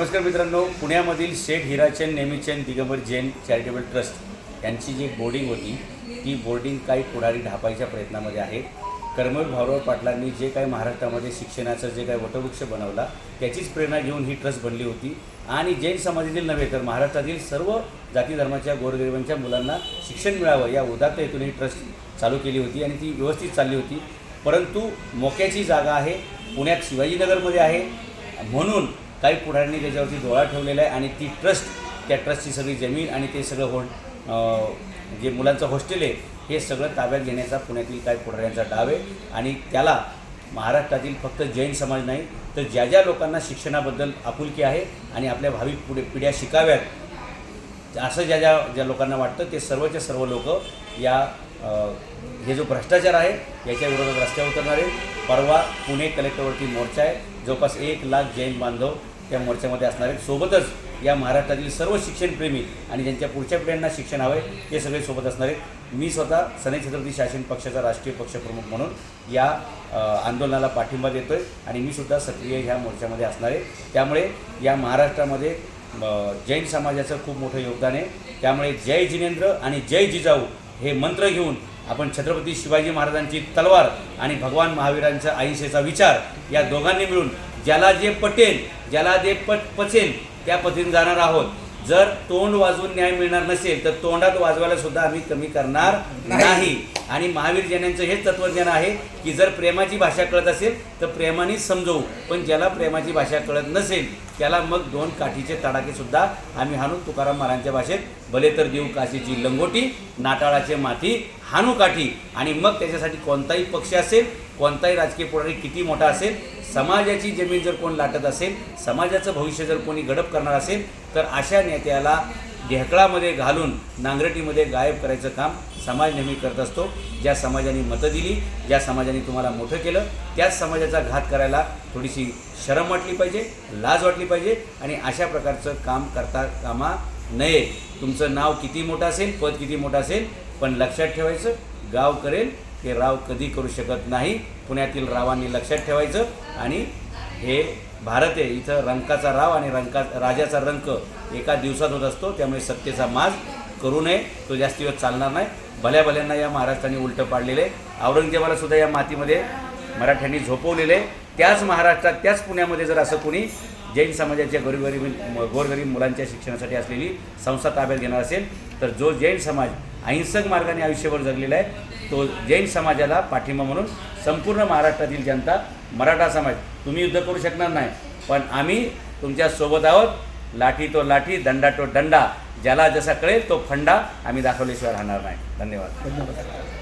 नमस्कार मित्रांनो पुण्यामधील शेठ हिराचंद नेमीचंद दिगंबर जैन चॅरिटेबल ट्रस्ट यांची जी बोर्डिंग होती ती बोर्डिंग काही पुढारी ढापायच्या प्रयत्नामध्ये आहे कर्मवीर भाऊराव पाटलांनी जे काही महाराष्ट्रामध्ये शिक्षणाचं जे काही वटवृक्ष बनवला त्याचीच प्रेरणा घेऊन ही ट्रस्ट बनली होती. आणि जैन समाजातील नव्हे तर महाराष्ट्रातील सर्व जाती धर्माच्या गोरगरिबांच्या मुलांना शिक्षण मिळावं या उदात्त हेतून ही ट्रस्ट चालू केली होती आणि ती व्यवस्थित चालली होती. परंतु मोक्याची जागा आहे पुण्यात शिवाजीनगरमध्ये आहे. म्हणून काही पुढाऱ्यांनी त्याच्यावरती डोळा ठेवलेला आहे आणि ती ट्रस्ट त्या ट्रस्टची सगळी जमीन आणि ते सगळं हो जे मुलांचं हॉस्टेल आहे हे सगळं ताब्यात घेण्याचा पुण्यातील काही पुढाऱ्यांचा डाव आहे. आणि त्याला महाराष्ट्रातील फक्त जैन समाज नाही तर ज्या ज्या लोकांना शिक्षणाबद्दल आपुलकी आहे आणि आपल्या भावी पुढे पिढ्या शिकाव्यात असं ज्या ज्या ज्या लोकांना वाटतं ते सर्वच्या सर्व लोक या हे जो भ्रष्टाचार आहे याच्या विरोधात रस्त्यावर उतरणार आहे परवा पुणे कलेक्टरवरती मोर्चा आहे. जवळपास एक लाख जैन बांधव त्या मोर्चामध्ये असणार आहेत. सोबतच या महाराष्ट्रातील सर्व शिक्षणप्रेमी आणि ज्यांच्या पुढच्या पिढ्यांना शिक्षण हवं आहे ते सगळे सोबत असणार आहेत. मी स्वतः सनई छत्रपती शासन पक्षाचा राष्ट्रीय पक्षप्रमुख म्हणून या आंदोलनाला पाठिंबा देतो आहे आणि मी सुद्धा सक्रिय ह्या मोर्चामध्ये असणार आहे. त्यामुळे या महाराष्ट्रामध्ये जैन समाजाचं खूप मोठं योगदान आहे. त्यामुळे जय जिनेंद्र आणि जय जिजाऊ हे मंत्र घेऊन आपण छत्रपती शिवाजी महाराजांची तलवार आणि भगवान महावीरांचा अहिंसेचा विचार या दोघांनी मिळून ज्याला जे पटेल ज्याला जे पट पचेल त्या पद्धतीने जाणार आहोत. जर तोंड वाजवून न्याय मिळणार नसेल तर तोंडात वाजवायला सुद्धा आम्ही कमी करणार नाही. आणि महावीर जैनांचं हेच तत्वज्ञान आहे की जर प्रेमाची भाषा कळत असेल तर प्रेमानेच समजवू. पण ज्याला प्रेमाची भाषा कळत नसेल त्याला मग दोन काठीचे तडाखेसुद्धा आम्ही हाणून तुकाराम महाराजांच्या भाषेत भले तर देऊ काशीची लंगोटी नाटाळाचे माथी हाणू काठी. आणि मग त्याच्यासाठी कोणताही पक्ष असेल कोणताही राजकीय पुढारी किती मोठा असेल समाजाची जमीन जर कोण लाटत असेल समाजाचं भविष्य जर कोणी गडप करणार असेल तर अशा नेत्याला ढेकळामध्ये घालून नांगरटीमध्ये गायब करायचं काम समाज नेहमी करत असतो. ज्या समाजाने मतं दिली ज्या समाजाने तुम्हाला मोठं केलं त्याच समाजाचा घात करायला थोडीशी शरम वाटली पाहिजे लाज वाटली पाहिजे आणि अशा प्रकारचं काम करता कामा नये. तुमचं नाव किती मोठं असेल पद किती मोठं असेल पण लक्षात ठेवायचं गाव करेल ते राव कधी करू शकत नाही. पुण्यातील रावांनी लक्षात ठेवायचं आणि हे भारत आहे. इथं रंकाचा राव आणि रंका राजाचा रंक एका दिवसात होत असतो त्यामुळे सत्तेचा माज करू नये तो जास्त दिवस चालणार नाही. भल्या भल्यांना या महाराष्ट्राने उलटं पाडलेलं. आहे औरंगजेबाला सुद्धा या मातीमध्ये मराठ्यांनी झोपवलेलं. आहे त्याच महाराष्ट्रात त्याच पुण्यामध्ये जर असं कोणी जैन समाजाच्या गोरगरीब गोरगरीब मुलांच्या शिक्षणासाठी असलेली संस्था ताब्यात घेणार असेल तर जो जैन समाज अहिंसक मार्गाने आयुष्यभर जगलेला आहे तो जैन समाजाला पाठिंबा म्हणून संपूर्ण महाराष्ट्रातील जनता मराठा समाज तुम्ही युद्ध करू शकणार नाही. पण आम्ही तुमच्यासोबत आहोत. लाठी तो लाठी दंडा तो दंडा. ज्याला जसा कळेल तो फंडा. आम्ही दाखवल्याशिवाय राहणार नाही. धन्यवाद. धन्यवाद.